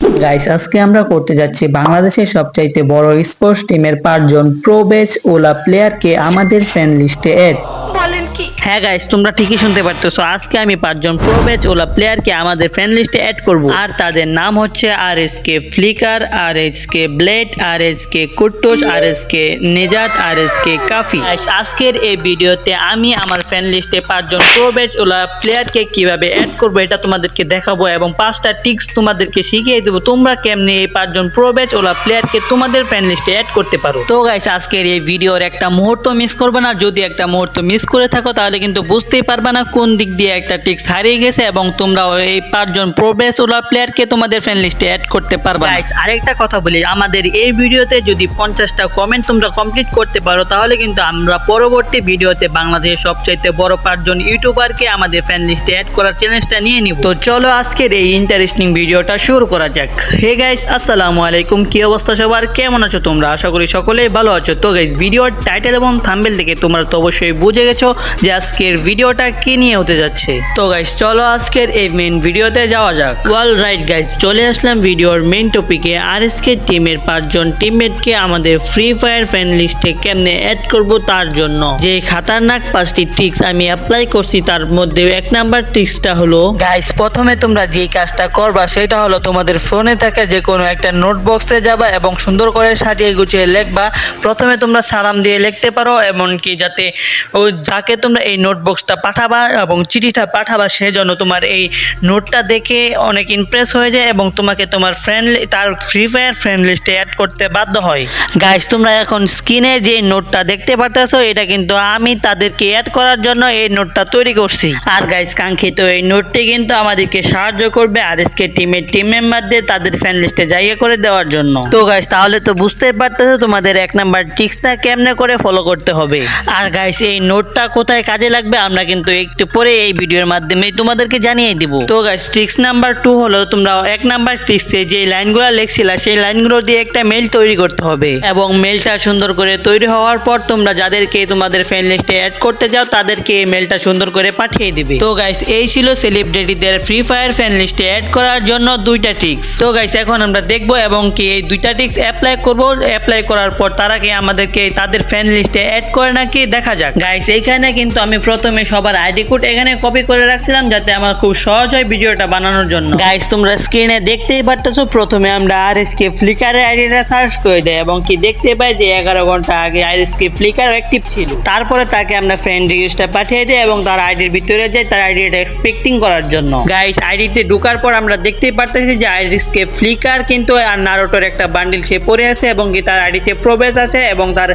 Guys আজকে আমরা করতে যাচ্ছি বাংলাদেশের সবচাইতে বড় স্পোর্টস টিমের পাঁচজন প্রো বেচ ওলা প্লেয়ারকে আমাদের ফ্যান লিস্টে অ্যাড বলেন কি? হ্যাঁ গাইস তোমরা ঠিকই শুনতে পারতেছো। আজকে আমি পাঁচজন প্রো ব্যাচ ওলা প্লেয়ারকে আমাদের ফ্যান লিস্টে অ্যাড করব। আর তাদের নাম হচ্ছে R S K Flicker R S K Blade R S K Kuttus R S K Nejat R S K Kafi আজকের এই ভিডিওতে আমি আমার ফ্যান লিস্টে পাঁচজন প্রো ব্যাচ ওলা প্লেয়ারকে কীভাবে অ্যাড করব এটা তোমাদেরকে দেখাবো এবং পাঁচটা টিক্স তোমাদেরকে শিখিয়ে দেবো। তোমরা কেমনে এই পাঁচজন প্রো ব্যাচ ওলা প্লেয়ারকে তোমাদের ফ্যান লিস্টে অ্যাড করতে পারো? তো গাইস আজকের এই ভিডিওর একটা মুহূর্ত মিস করবে না। যদি একটা মুহূর্ত মিস করে থাকো, তাহলে কিন্তু বুঝতেই পারবে না কোন দিক দিয়ে একটা টিক্স হারিয়ে গেছে এবং তোমরা এই পাঁচজন প্রো ব্যাচ ওলা প্লেয়ারকে তোমাদের ফ্রেন্ড লিস্টে অ্যাড করতে পারবে গাইস আরেকটা কথা বলি আমাদের এই ভিডিওতে যদি পঞ্চাশটা কমেন্ট তোমরা কমপ্লিট করতে পারো তাহলে কিন্তু আমরা পরবর্তী ভিডিওতে বাংলাদেশের সবচাইতে বড় পাঁচজন ইউটিউবারকে আমাদের ফ্যান লিস্টে অ্যাড করার চ্যালেঞ্জটা নিয়ে নিব। তো চলো আজকের এই ইন্টারেস্টিং ভিডিওটা শুরু করা যাক। হে গাইস আসসালামু আলাইকুম। কি অবস্থা সবার? কেমন আছো তোমরা? আশা করি সকলেই ভালো আছো। তো গাইস ভিডিওর টাইটেল এবং থাম্বেল দেখে তোমরা তো অবশ্যই বুঝে গেছো যে আজকের ভিডিওটা কি নিয়ে হতে যাচ্ছে? তো গাইস চলো আজকের এই মেন ভিডিওতে যাওয়া যাক। ওয়াল রাইট গাইস চলে আসলাম ভিডিওর মেন টপিকে আর এস কে টিমের পাঁচজন টিমমেটকে আমাদের ফ্রি ফায়ার ফ্যান লিস্টে কেমনে অ্যাড করব তার জন্য। যে খাতারনাক পাঁচটি ট্রিক্স আমি অ্যাপ্লাই করছি, তার মধ্যে এক নাম্বার ট্রিক্সটা হলো গাইস প্রথমে তোমরা যে কাজটা করবা, সেটা হলো তোমাদের ফোনে থাকা যে কোনো একটা নোটবক্সে যাবা এবং সুন্দর করে সাজিয়ে গুছিয়ে লিখবা। প্রথমে তোমরা সালাম দিয়ে লিখতে পারো, এমনকি যাতে ও যাকে তোমরা এই নোটবক্সটা পাঠাবা এবং চিঠিটা পাঠাবা সেজন্য তোমার এই নোটটা দেখে অনেক ইমপ্রেস হয়ে যায় এবং তোমাকে তোমার ফ্রেন্ড তার ফ্রি ফায়ার ফ্রেন্ড লিস্টে অ্যাড করতে বাধ্য হয়। গাইস তোমরা এখন স্ক্রিনে যে নোটটা দেখতে পারতেছো, এটা কিন্তু আমি তাদেরকে অ্যাড করার জন্য এই নোটটা তৈরি করছি। আর গাইস কাঙ্ক্ষিত এই নোটটি কিন্তু আমাদেরকে সাহায্য করবে আর এসকে টিমের টিম মেম্বারদের তাদের ফ্যান লিস্টে জায়গা করে দেওয়ার জন্য। তো গাইস তাহলে তো বুঝতেই পারতেছো তোমাদের এক নাম্বার টিক্সটা কেমনে করে ফলো করতে হবে। আর গাইস এই নোটটা কোথায় কাজে লাগবে, আমরা কিন্তু একটু পরে এই ভিডিওর মাধ্যমে তোমাদেরকে জানিয়ে দিব। তো গাইস ট্রিক্স নাম্বার টু হলো তোমরা এক নাম্বার ট্রিক্সে যে লাইনগুলো লেখছিলা, সেই লাইনগুলো দিয়ে একটা মেল তৈরি করতে হবে। এবং মেলটা সুন্দর করে তৈরি হওয়ার পর তোমরা যাদেরকে তোমাদের ফ্রেন্ড লিস্টে অ্যাড করতে যাও, তাদেরকে এই মেলটা সুন্দর করে পাঠিয়ে দিবে। তো গাইস এই ছিল সেলিব্রিটিদের ফ্রি ফায়ার ফ্যান লিস্টে অ্যাড করার জন্য দুইটা ট্রিক্স তো গাইস এখন আমরা দেখব এবং কি এই দুইটা ট্রিক্স অ্যাপ্লাই করব। অ্যাপ্লাই করার পর তারা কি আমাদেরকে তাদের ফ্যান লিস্টে অ্যাড করে নাকি দেখা যাক। গাইস এইখানে কিন্তু আমি প্রথমে সবার আইডি কোড এখানে কপি করে রাখছিলাম যাতে আমার খুব সহজ হয় ভিডিওটা বানানোর জন্য। গাইস তোমরা স্ক্রিনে দেখতেই পারতেছো, প্রথমে আমরা আর এস কে ফ্লিকারের আইডিটা সার্চ করে দেয় এবং কি দেখতে পাই যে এগারো ঘণ্টা আগে R S K flicker active ছিল। তারপরে তাকে আমরা ফ্রেন্ড রিকোয়েস্টটা পাঠিয়ে দিই এবং তার আইডির ভিতরে যাই, তার আইডিটা এক্সপেক্টিং করার জন্য। গাইস আইডিতে ঢোকার পর আমরা দেখতেই পারতেছি যে আইরিসকে ফ্লিকার কিন্তু আর নারোটোর একটা বান্ডিল সে পড়ে আছে এবং কি তার আইডিতে প্রবেশ আছে এবং তার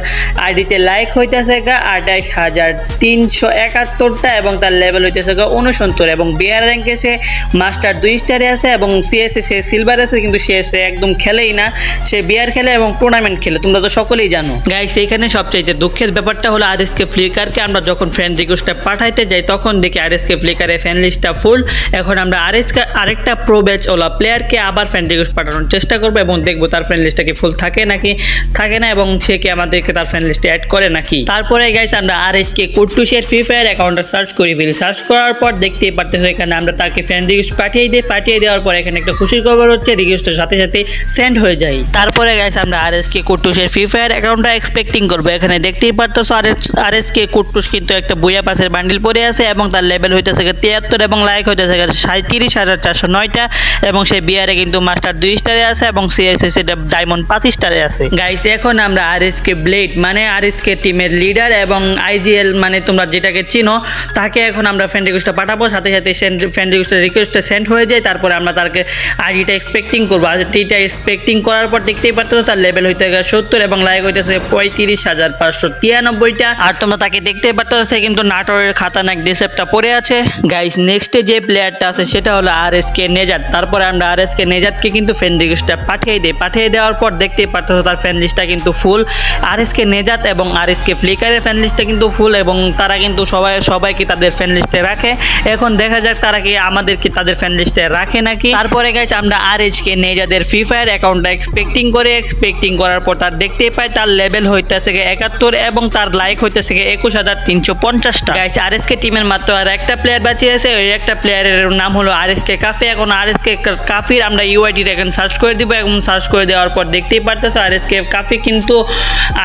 আইডিতে লাইক হইতেছে গা আঠাইশ হাজার তিনশো একাত্তরটা এবং তার লেভেল হইতেছে উনসত্তর এবং বিয়ার র্যাঙ্কে সে মাস্টার দুই স্টারে আছে এবং সিএসএ সে সিলভার আছে কিন্তু সে সে একদম খেলেই না। সে বিয়ার খেলে এবং টুর্নামেন্ট খেলে, তোমরা তো সকলেই জানো। গাইস এইখানে সবচাইতে দুঃখের ব্যাপারটা হলো আর এসকে ফ্লিকারকে আমরা যখন ফ্রেন্ড রিকোয়েস্টটা পাঠাইতে যাই, তখন দেখি আর এসকে ফ্লিকারের ফ্যান লিস্টটা ফুল এখন আমরা আর এসকে আরেকটা প্রো ব্যাচ ওলা প্লেয়ারকে আবার ফ্রেন্ড রিকোয়েস্ট পাঠানোর চেষ্টা করব এবং দেখব তার ফ্রেন্ড লিস্টটা কি ফুল থাকে নাকি, থাকে না এবং সে কি আমাদেরকে তার ফ্রেন্ড লিস্টে অ্যাড করে নাকি। তারপরে গাইস আমরা আর এস কে কুট্টুসের ফ্রি ফায়ার অ্যাকাউন্টটা সার্চ করি ফেলি সার্চ করার পর দেখতেই পারতেছো এখানে আমরা তাকে ফ্রেন্ড রিকোয়েস্ট পাঠিয়ে দিই পাঠিয়ে দেওয়ার পর এখানে একটা খুশির খবর হচ্ছে রিকোয়েস্টের সাথে সাথে সেন্ড হয়ে যায়। তারপরে গাইস আমরা আর এস কে কুট্টুসের ফ্রি ফায়ার অ্যাকাউন্টটা এক্সপেক্টিং করব। এখানে দেখতেই পারতেছো আর আর এস কে কুট্টুস কিন্তু একটা বইয়া পাশের বান্ডিল পরে আছে এবং তার লেভেল হইতেছে তিয়াত্তর এবং লাইক হইতেছে সাঁত্রিশ হাজার চারশো নয়টা এবং সে বিয়ারে কিন্তু মাস্টার দুই স্টারে আছে এবং সিএসএস ডায়মন্ড পাঁচ স্টারে আছে। গাইস এখন আমরা আর এস কে ব্লেড মানে আর এস কে টিমের লিডার এবং আইজিএল মানে তোমরা যেটাকে চিনো, তাকে এখন আমরা ফ্রেন্ড রিকোয়েস্টটা পাঠাবো। সাথে সাথে সেন্ড ফ্রেন্ড রিকোয়েস্টের রিকোয়েস্টটা সেন্ড হয়ে যায়, তারপরে আমরা তাকে আইডিটা এক্সপেক্টিং করব। আইডিটা এক্সপেক্টিং করার পর দেখতেই পারতো তার লেভেল হইতে গেছে সত্তর এবং লাইক হইতেছে পঁয়ত্রিশ হাজার পাঁচশো তিরানব্বইটা। আর তোমরা তাকে দেখতে পারতো সে কিন্তু নাটোরের খাতানাক ডিসেপটা পড়ে আছে। গাইস নেক্সটে যে প্লেয়ারটা আছে, সেটা হলো আর এস কে নেজাত তারপরে আমরা আর এস কে নেজাদকে কিন্তু ফ্রেন্ড রিকোয়েস্টটা পাঠিয়ে দিই। পাঠিয়ে দেওয়ার পর দেখতেই পারতো তার ফ্রেন্ড লিস্টটা কিন্তু ফুল আর এস কে নেজাত এবং আর এস কে ফ্লিকারের ফ্রেন্ড লিস্টটা কিন্তু ফুল এবং তারা কিন্তু সবাই, সবাইকে তাদের ফ্রেন্ড লিস্টে রাখে। এখন দেখা যাক তারা কি আমাদের কি তাদের ফ্রেন্ড লিস্টে রাখে নাকি। তারপরে গাইস আমরা আর এইচ কে নিয়ে যাদের ফ্রি ফায়ার অ্যাকাউন্টটা এক্সপেক্টিং করে এক্সপেক্টিং করার পর তার দেখতেই পাই, তার লেভেল হইতেছে একাত্তর এবং তার লাইক হইতেছে একুশ হাজার তিনশো পঞ্চাশটা গাইস আর এস কে টিমের মাত্র আর একটা প্লেয়ার বাঁচিয়ে আছে, ওই একটা প্লেয়ারের নাম হলো আর এস কে কাফি। এখন আর এস কে কাফির আমরা ইউআইডি এখন সার্চ করে দিব এবং সার্চ করে দেওয়ার পর দেখতেই পারতেছো আর এস কে কাফি কিন্তু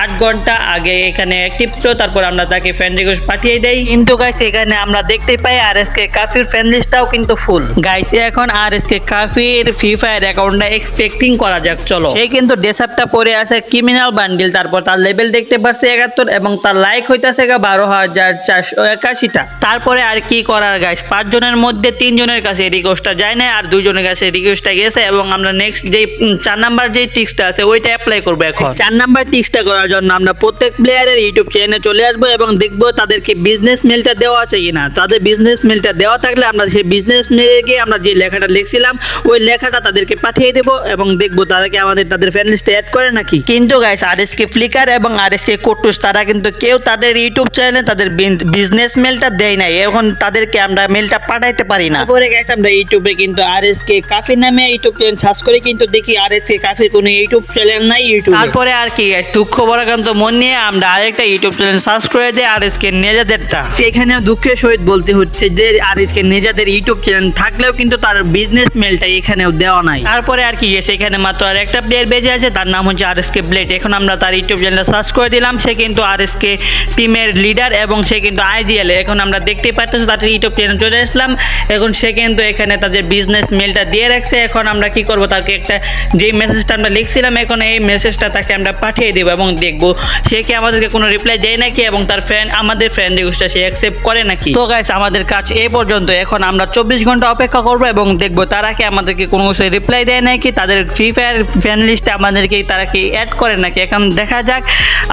আট ঘণ্টা আগে এখানে অ্যাক্টিভ ছিল। তারপর আমরা তাকে ফ্রেন্ড রিকোয়েস্ট পাঠিয়ে দেই। কিন্তু গাইস এখানে আমরা দেখতে পাই আর এস কে কাফির ফ্রেন্ড লিস্টটাও কিন্তু ফুল গাইস এখন আর এস কে কাফির ফ্রি ফায়ার অ্যাকাউন্টটা এক্সপেক্টিং করা যাক, চলো। সে কিন্তু ডেসাপটা পরে আছে ক্রিমিনাল বান্ডিল তারপর তার লেভেল দেখতে পারছে একাত্তর এবং তার লাইক হইতাছে গা বারো হাজার চারশো একাশিটা। তারপরে আর কি করার গাইস পাঁচজনের মধ্যে তিনজনের কাছে রিকোয়েস্টটা যায় না আর দুইজনের কাছে রিকোয়েস্টটা গেছে এবং আমরা নেক্সট যে চার নাম্বার যে টিক্সটা আছে, ওইটা অ্যাপ্লাই করব এখন। চার নাম্বার টিক্সটা করার জন্য আমরা প্রত্যেক প্লেয়ারের ইউটিউব চ্যানেলে চলে আসব এবং দেখব তাদেরকে বিজনেস মেলটা দেওয়া আছে কিনা তাদের বিজনেস মেলটা দেওয়া থাকলে আমরা সেই বিজনেস মেলে গিয়ে আমরা যে লেখাটা লিখছিলাম ওই লেখাটা তাদেরকে পাঠিয়ে দেবো এবং দেখব তারা কি আমাদের তাদের ফ্রেন্ড লিস্টে অ্যাড করে নাকি? কিন্তু guys R S K flicker এবং আর এস কে কোটুস তারা কিন্তু কেউ তাদের ইউটিউব চ্যানেলে তাদের বিজনেস মেলটা দেয় নাই। এখন তাদেরকে আমরা মেলটা পাঠাইতে পারি না। তারপরে গাইস আমরা ইউটিউবে কিন্তু আর এস কে কাফি নামে ইউটিউব চ্যানেল সার্চ করে কিন্তু দেখি আর এস কে কাফির কোনো ইউটিউব চ্যানেল নাই ইউটিউব তারপরে আর কি গাইস দুঃখ বরাকান্ত মন নিয়ে আমরা আরেকটা ইউটিউব চ্যানেল সার্চ করে দিই আর এস কে নেজাদেরটা। সেখানেও দুঃখের সহিত বলতে হচ্ছে যে আর এস কে নেজাদের ইউটিউব চ্যানেল থাকলেও কিন্তু তার বিজনেস মেলটা এখানেও দেওয়া নাই। তারপরে আর কি গেছে এখানে মাত্র আর একটা প্লেয়ার বেজে আছে তার নাম হচ্ছে আর এস কে ব্লেড এখন আমরা তার ইউটিউব চ্যানেলটা সার্চ করে দিলাম সে কিন্তু আর এস কে টিমের লিডার এবং সে কিন্তু আইডিয়াল এখন আমরা দেখতেই পাচ্ছি তার ইউটিউব চ্যানেল চলে আসলাম এখন সে কিন্তু এখানে তাদের বিজনেস মেলটা দিয়ে রাখছে। এখন আমরা কি করব তাকে একটা যে মেসেজটা আমরা লিখছিলাম এখন এই মেসেজটা তাকে আমরা পাঠিয়ে দেবো এবং দেখব সে কি আমাদেরকে কোনো রিপ্লাই দেয় নাকি এবং তার ফ্রেন্ড আমাদের ফ্রেন্ড রিকোয়েস্টটা সে অ্যাকসেপ্ট করে নাকি? তো গাইস আমাদের কাজ এই পর্যন্ত। এখন আমরা চব্বিশ ঘণ্টা অপেক্ষা করব এবং দেখব তারা কি আমাদেরকে কোনো কিছু রিপ্লাই দেয় নাকি, তাদের ফ্রি ফায়ার ফ্রেন্ড লিস্টে আমাদেরকে তারা কি অ্যাড করে নাকি? এখন দেখা যাক।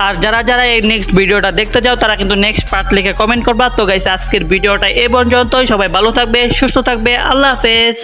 আর যারা যারা এই নেক্সট ভিডিওটা দেখতে যাও, তারা কিন্তু নেক্সট পার্ট লিখে কমেন্ট করবা। তো গাইস আজকের ভিডিওটা এ পর্যন্তই। সবাই ভালো থাকবে, সুস্থ থাকবে। আল্লাহ হাফেজ।